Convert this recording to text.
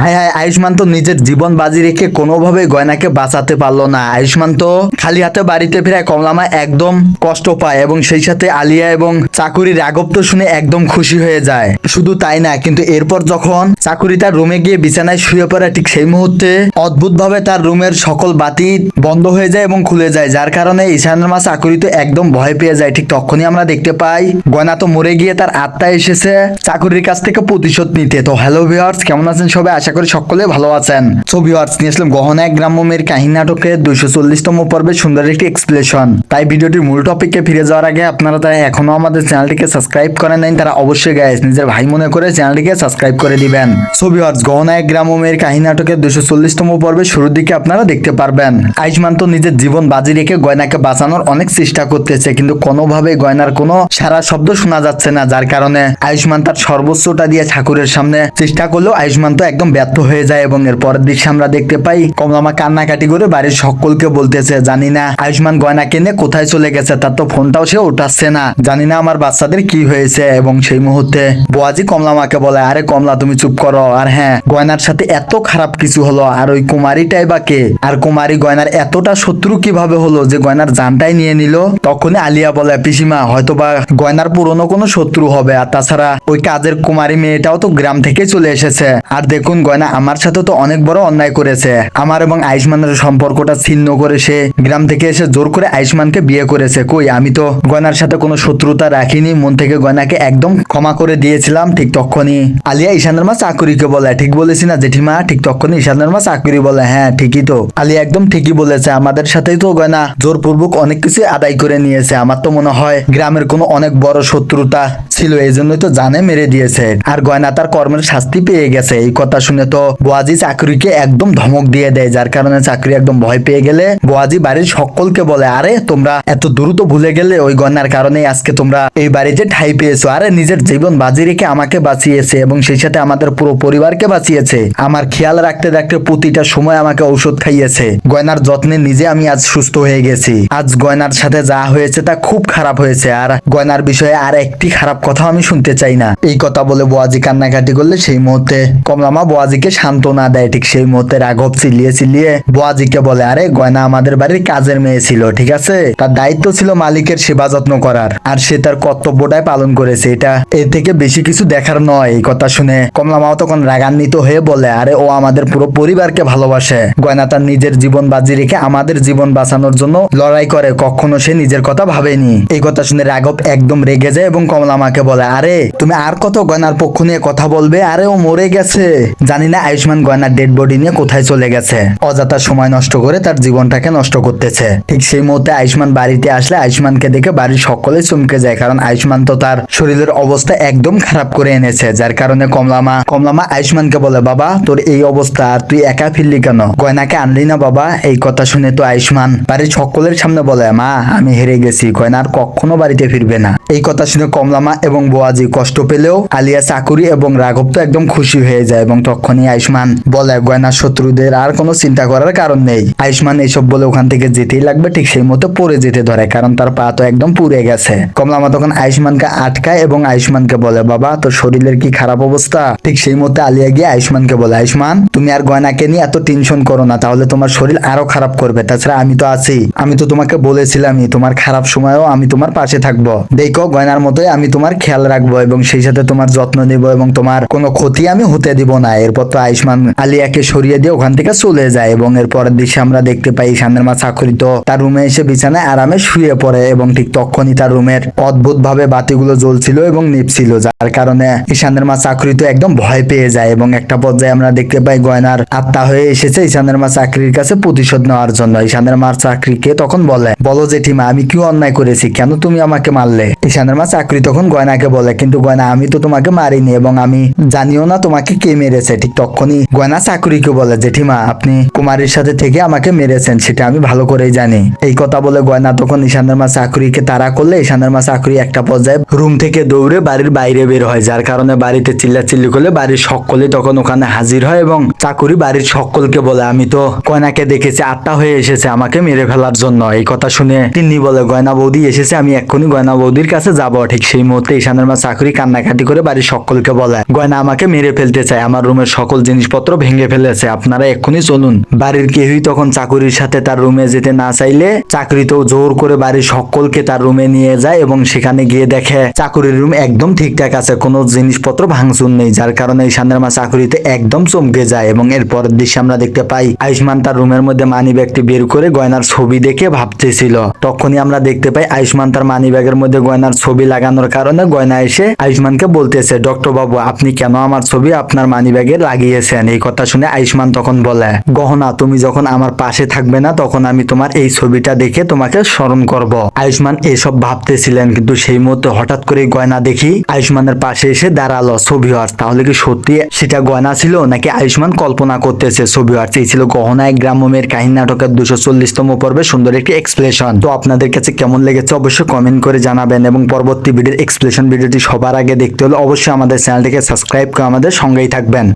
হায় হায়, আয়ুষ্মান তো নিজের জীবন বাজি রেখে কোনোভাবে গয়নাকে বাঁচাতে পারল না। আয়ুষ্মান তো খালি হাতে বাড়িতে ফিরে কমলামা একদম কষ্ট পায় এবং সেই সাথে আলিয়া এবং চাকুরি রাঘব তো শুনে একদম খুশি হয়ে যায়। শুধু তাই না, কিন্তু এরপর যখন চাকুরি তার রুমে গিয়ে বিছানায় শুয়ে পড়ে, ঠিক সেই মুহূর্তে অদ্ভুতভাবে তার রুমের সকল বাতি বন্ধ হয়ে যায় এবং খুলে যায়, যার কারণে ঈশানের মা চাকুরি তো একদম ভয় পেয়ে যায়। ঠিক তখনই আমরা দেখতে পাই, গয়না তো মরে গিয়ে তার আত্মা এসেছে চাকুরির কাছ থেকে প্রতিশোধ নিতে। তো হ্যালো ভিওয়ার্স কেমন আছেন সবাই? করি সকলে ভালো আছেন। সো ভিওয়ার্স নিয়ে আসলাম গহনা, এক গ্রাম্য মেয়ের কাহিনী নাটকের দুইশো চল্লিশতম পর্বে সুন্দর একটি এক্সপ্লেশন তাই ভিডিওটির মূল টপিকে ফিরে যাওয়ার আগে আপনারা তারা এখনও আমাদের চ্যানেলটিকে সাবস্ক্রাইব করেন নাই, তারা অবশ্যই গাইস নিজের ভাই মনে করে চ্যানেলটিকে সাবস্ক্রাইব করে দিবেন। সো ভিওয়ার্স গহনা, এক গ্রাম্য মেয়ের কাহিনী নাটকের দুইশো চল্লিশতম পর্বে শুরুর দিকে আপনারা দেখতে পারবেন। আয়ুষ্মান তো নিজের জীবন বাজি রেখে গয়নাকে বাঁচানোর অনেক চেষ্টা করতেছে, কিন্তু কোনোভাবে গয়নার কোনো সারা শব্দ শোনা যাচ্ছে না, যার কারণে আয়ুষ্মান তার সর্বোচ্চটা দিয়ে ঠাকুরের সামনে চেষ্টা করলেও আয়ুষ্মান তো একদম ব্যর্থ হয়ে যায় এবং এর পরের দৃশ্যে আমরা দেখতে পাই কমলামা কান্নাকাটি করে বাড়ির সকলকে বলতেছে, জানি না, আয়ুষ্মান গয়না কিনে কোথায় চলে গেছে, তার তো ফোনটাও সে উঠাচ্ছে না। জানি না আমার বাচ্চাদের কি হয়েছে এবং সেই মুহূর্তে বোয়াজি কমলামাকে বলে, আরে কমলা, তুমি চুপ করো। আর হ্যাঁ গয়নার সাথে এত খারাপ কিছু হলো, আর ওই কুমারীটাই বা কে? আর কুমারী গয়নার এতটা শত্রু কীভাবে হলো যে গয়নার জানটাই নিয়ে নিল? তখন আলিয়া বলে, পিসিমা হয়তো বা গয়নার পুরনো কোনো শত্রু হবে। আর তাছাড়া ওই কাজের কুমারী মেয়েটাও তো গ্রাম থেকে চলে এসেছে। আর দেখুন গয়না আমার সাথে তো অনেক বড় অন্যায় করেছে। আমার এবং আয়ুষ্মানের সম্পর্কটা ছিন্ন করে সে গ্রাম থেকে এসে জোর করে আয়ুষ্মানকে বিয়ে করেছে। কই, আমি তো গয়নার সাথে কোনো শত্রুতা রাখিনি, মন থেকে গয়নাকে একদম ক্ষমা করে দিয়েছিলাম, ঠিক তখনই। আলিয়া ঈশানের মা চাকুরিকে বলে, ঠিক বলেছি না জেঠিমা, ঠিক তখনই ঈশানের মা চাকুরি বলে হ্যাঁ ঠিকই তো। আলিয়া একদম ঠিকই বলেছে, আমাদের সাথেই তো গয়না জোরপূর্বক অনেক কিছু আদায় করে নিয়েছে। আমার তো মনে হয় গ্রামের কোনো অনেক বড় শত্রুতা ছিল এই জন্যই তো জানে মেরে দিয়েছে। আর গয়না তার কর্মের শাস্তি পেয়ে গেছে। এই কথা শুনে তো বোয়াজি চাকরিকে একদম ধমক দিয়ে দেয়, যার কারণে চাকরি একদম ভয় পেয়ে গেলে বোয়াজি বাড়ির সকলকে বলে, আরে, তোমরা এত দ্রুত ভুলে গেলে ওই গয়নার কারণে আজকে তোমরা এই বাড়িতে ঠাই পেয়েছ। আরে, নিজের জীবন বাজি রেখে আমাকে বাঁচিয়েছে এবং সেই সাথে আমাদের পুরো পরিবারকে বাঁচিয়েছে। আমার খেয়াল রাখতে রাখতে প্রতিটা সময় আমাকে ঔষধ খাইয়েছে। গয়নার যত্নে নিজে আমি আজ সুস্থ হয়ে গেছি। আজ গয়নার সাথে যা হয়েছে তা খুব খারাপ হয়েছে। আর গয়নার বিষয়ে আর একটি খারাপ কথা আমি শুনতে চাই না। এই কথা বলে বোয়াজি কান্নাকাটি করলে সেই মুহূর্তে কমলামা বোয়াজিকে সান্ত্বনা দেয়। ঠিক সেই মুহূর্তে রাঘব চিল্লিয়ে চিল্লিয়ে বোয়াজিকে বলে, আরে, গয়না আমাদের বাড়ির কাজের মেয়ে ছিল, ঠিক আছে? তার দায়িত্ব ছিল মালিকের সেবা যত্ন করার, আর সে তার কর্তব্যটাই পালন করেছে। এটা এর থেকে বেশি কিছু দেখার নয়। এই কথা শুনে কমলামাও তখন রাগান্বিত হয়ে বলে, আরে, ও আমাদের পুরো পরিবারকে ভালোবাসে। গয়না তার নিজের জীবন বাজি রেখে আমাদের জীবন বাঁচানোর জন্য লড়াই করে। কখনো সে নিজের কথা ভাবেনি। এই কথা শুনে রাঘব একদম রেগে যায় এবং কমলামাকে বলে, আরে, তুমি আর কত গয়নার পক্ষ নিয়ে কথা বলবে? আরে, ও মরে গেছে। জানি না আয়ুষ্মান গয়নার ডেড বডি নিয়ে কোথায় চলে গেছে। অযথা সময় নষ্ট করে তার জীবনটাকে নষ্ট করতেছে। ঠিক সেই মুহূর্তে আয়ুষ্মান বাড়িতে আসলে আয়ুষ্মানকে দেখে বাড়ির সকলে চমকে যায়, কারণ আয়ুষ্মান তো তার শরীরের অবস্থা একদম খারাপ করে এনেছে, যার কারণে কমলামা কমলামা আয়ুষ্মানকে বলে, বাবা, তোর এই অবস্থা, আর তুই একা ফিরলি কেন? গয়নাকে আনলি না, বাবা? এই কথা শুনে তো আয়ুষ্মান বাড়ির সকলের সামনে বলে, মা, আমি হেরে গেছি, গয়না আর কখনো বাড়িতে ফিরবে না। এই কথা শুনে কমলামা এবং বোয়াজি কষ্ট পেলেও আলিয়া চাকুরি এবং রাঘব তো একদম খুশি হয়ে যায় এবং তখনই আয়ুষ্মান বলে, গয়নার শত্রুদের আর কোনো চিন্তা করার কারণ নেই। আয়ুষ্মান এইসব বলে ওখান থেকে যেতেই লাগবে, ঠিক সেই মতো পড়ে যেতে ধরে, কারণ তার পা তো একদম পুড়ে গেছে। কমলামা তখন আয়ুষ্মানকে আটকায় এবং আয়ুষ্মানকে বলে, বাবা, তোর শরীরের কি খারাপ অবস্থা? ঠিক সেই মতো আলিয়া গিয়ে আয়ুষ্মানকে বলে, আয়ুষ্মান, তুমি আর গয়নাকে নিয়ে এত টেনশন করো না, তাহলে তোমার শরীর আরও খারাপ করবে। তাছাড়া আমি তো আছি। আমি তো তোমাকে বলেছিলামই, তোমার খারাপ সময়ও আমি তোমার পাশে থাকব। দেখো, গয়নার মতোই আমি তোমার খেয়াল রাখব এবং সেই সাথে তোমার যত্ন নিব এবং তোমার কোনো ক্ষতি আমি হতে দিব না। এরপর তো আয়ুষ্মান আলিয়াকে সরিয়ে দিয়ে ওখান থেকে চলে যায় এবং এর পরের দৃশ্যে আমরা দেখতে পাই ঈশানের মা চাকরি তো তার রুমে এসে বিছানায় আরামে শুয়ে পড়ে এবং ঠিক তখনই তার রুমের অদ্ভুত ভাবে বাতিগুলো জ্বলছিল এবং নিপছিল, যার কারণে ঈশানের মা চাকরি তো একদম ভয় পেয়ে যায় এবং একটা পর্যায়ে আমরা দেখতে পাই গয়নার আত্মা হয়ে এসেছে ঈশানের মা চাকরির কাছে প্রতিশোধ নেওয়ার জন্য। ঈশানের মার চাকরিকে তখন বলে, বলো জেঠিমা, আমি কি অন্যায় করেছি? কেন তুমি আমাকে মারলে? ঈশানের মা চাকরি তখন গয়নাকে বলে, কিন্তু গয়না আমি তো তোমাকে মারিনি এবং আমি জানিও না তোমাকে কে মেরেছে। ঠিক তখনই গয়না চাকরিকে বলে, জেঠিমা, আপনি কুমারীর সাথে থেকে আমাকে মেরেছেন, সেটা আমি ভালো করেই জানি। এই কথা বলে গয়না তখন ঈশানের মা চাকরিকে তাড়া করলে, ঈশানের মা চাকরি একটা পর্যায়ে রুম থেকে দৌড়ে বাড়ির বাইরে বের হয়, যার কারণে বাড়িতে চিল্লাচিল্লি করলে বাড়ির সকলে তখন ওখানে হাজির হয় এবং চাকুরি বাড়ির সকলকে বলে, আমি তো গয়নাকে দেখেছি, আত্মা হয়ে এসেছে আমাকে মেরে ফেলার জন্য। এই কথা শুনে তিনি বলে, গয়না বৌদি এসেছে, আমি এক্ষুনি গয়না বৌদির কাছে যাব, ঠিক সেই মুহূর্তে ঈশানের মা চাকরি, কান্নাকাটি করে বাড়ির সকলকে বলে, গয়না আমাকে মেরে ফেলতে চায়, আমার রুমের সকল জিনিসপত্র ভেঙে ফেলেছে, আপনারা এক্ষুনি চলুন। বাড়ির কেউই তখন চাকুরির সাথে তার রুমে যেতে না চাইলে চাকরিতেও জোর করে বাড়ির সকলকে তার রুমে নিয়ে যায় এবং সেখানে গিয়ে দেখে, চাকুরির রুম একদম ঠিকঠাক আছে, কোনো জিনিসপত্র ভাঙচুর নেই, যার কারণে সান্দার মা চাকুরিতে একদম চমকে যায় এবং এর পরের দৃশ্যে আমরা দেখতে পাই, আয়ুষ্মান তার রুমের মধ্যে মানি ব্যাগটি বের করে গয়নার ছবি দেখে ভাবতেছিল। তখনই আমরা দেখতে পাই, আয়ুষ্মান তার মানি ব্যাগের মধ্যে গয়নার ছবি লাগানোর কারণে গয়না এসে আয়ুষ্মানকে বলতেছে, ডক্টর বাবু, আপনি কেন আমার ছবি আপনার মানি ব্যাগে লাগিয়েছেন? এই কথা শুনে আয়ুষ্মান তখন বলে, গহনা, তুমি যখন আমার পাশে থাকবে না, তখন আমি তোমার এই ছবিটা দেখে তোমাকে স্মরণ করব। আয়ুষ্মান এসব ভাবতেছিলেন, কিন্তু সেই মুহূর্তে হঠাৎ করে গয়না দেখি আয়ুষ্মানের পাশে এসে দাঁড়াল ছবি তাহলে কি সত্যি সেটা গয়না ছিল, নাকি আয়ুষ্মান কল্পনা করতেছে ছবি এই ছিল গহনায় এক গ্রাম্যমের কাহিনী নাটকের দুশো চল্লিশতম পর্বে সুন্দর একটি এক্সপ্লেশন তো আপনাদের কাছে কেমন লেগেছে অবশ্যই কমেন্ট করে জানাবেন এবং পরবর্তী ভিডিওর এক্সপ্লেশন ভিডিওটি সবার আগে দেখতে হলে অবশ্যই আমাদের চ্যানেলটিকে সাবস্ক্রাইব করে আমাদের সঙ্গেই থাকবেন।